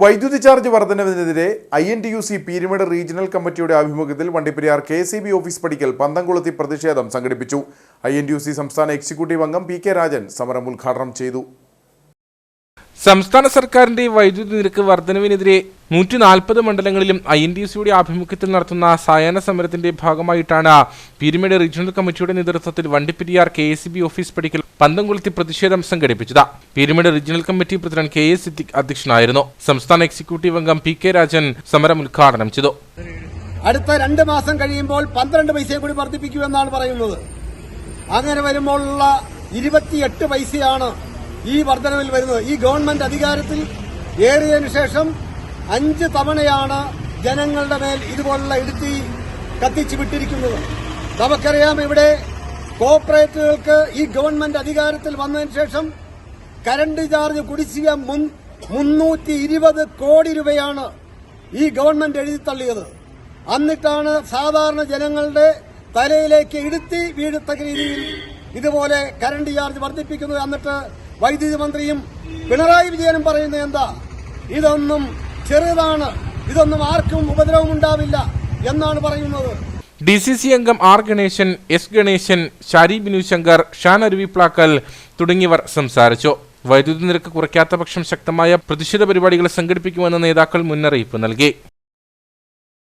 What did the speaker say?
വൈദ്യുതി charge വർധനവിനെതിരെ I N T U C Peermade regional കമ്മിറ്റിയുടെ ആഭിമുഖ്യത്തിൽ Vandiperiyar K C B office പടിക്കൽ പന്തംകുളത്തി പ്രതിഷേധം സംഘടിപ്പിച്ചു. I N T U C സംസ്ഥാന എക്സിക്യൂട്ടീവ് അംഗം പി കെ രാജൻ സമരം ഉദ്ഘാടനം ചെയ്തു. സംസ്ഥാന സർക്കാരിന്റെ വൈദ്യുതി നിരക്ക് വർധനവിനെതിരെ നൂറ്റി നാൽപ്പത് മണ്ഡലങ്ങളിലും ഐ എൻ ഡി സിയുടെ ആഭിമുഖ്യത്തിൽ നടത്തുന്ന സായാഹ്ന സമരത്തിന്റെ ഭാഗമായിട്ടാണ് പീരുമേട് റീജിയണൽ കമ്മിറ്റിയുടെ നേതൃത്വത്തിൽ Vandiperiyar K S B office പടിക്കൽ പന്തംകുളത്തി പ്രതിഷേധം സംഘടിപ്പിച്ചത്. Peermade regional committee president K S Siddique അധ്യക്ഷനായിരുന്നു. സംസ്ഥാന എക്സിക്യൂട്ടീവ് അംഗം പി കെ രാജൻ സമരം ഉദ്ഘാടനം ചെയ്തു. അടുത്ത രണ്ട് മാസം കഴിയുമ്പോൾ പന്ത്രണ്ട് പൈസയും കൂടി വർദ്ധിപ്പിക്കുമെന്നാണ് പറയുന്നത്. അങ്ങനെ വരുമ്പോഴുള്ള ഇരുപത്തിയെട്ട് പൈസയാണ് ഈ വർധനവിൽ വരുന്നത്. ഈ ഗവൺമെന്റ് അധികാരത്തിൽ ഏറിയതിനു ശേഷം അഞ്ച് തവണയാണ് ജനങ്ങളുടെ മേൽ ഇതുപോലുള്ള ഇടുത്തി കത്തിച്ചു വിട്ടിരിക്കുന്നത്. നമുക്കറിയാം ഇവിടെ കോർപ്പറേറ്റുകൾക്ക് ഈ ഗവൺമെന്റ് അധികാരത്തിൽ വന്നതിന് ശേഷം കരണ്ട് ചാർജ് കുടിശ്ശിക മുന്നൂറ്റി ഇരുപത് കോടി രൂപയാണ് ഈ ഗവൺമെന്റ് എഴുതി തള്ളിയത്. എന്നിട്ടാണ് സാധാരണ ജനങ്ങളുടെ തലയിലേക്ക് ഇടുത്തി വീഴത്തക്ക രീതിയിൽ ഇതുപോലെ കരണ്ട് ചാർജ് വർദ്ധിപ്പിക്കുന്നത്. എന്നിട്ട് വൈദ്യുതി മന്ത്രിയും പിണറായി വിജയനും പറയുന്നത് എന്താ? ഇതൊന്നും ചെറുതാണ്. ഇതൊന്നും ആർക്കും ഉപദ്രവം ഉണ്ടാവില്ല എന്നാണ് പറയുന്നത്. ഡി സി സി അംഗം ആർ ഗണേശൻ എസ് ഗണേശൻ ഷാരി ബിനു ശങ്കർ ഷാൻ അരുവിപ്ലാക്കൽ തുടങ്ങിയവർ സംസാരിച്ചു. വൈദ്യുതി നിരക്ക് കുറയ്ക്കാത്ത പക്ഷം ശക്തമായ പ്രതിഷേധ പരിപാടികൾ സംഘടിപ്പിക്കുമെന്ന് നേതാക്കൾ മുന്നറിയിപ്പ് നൽകി.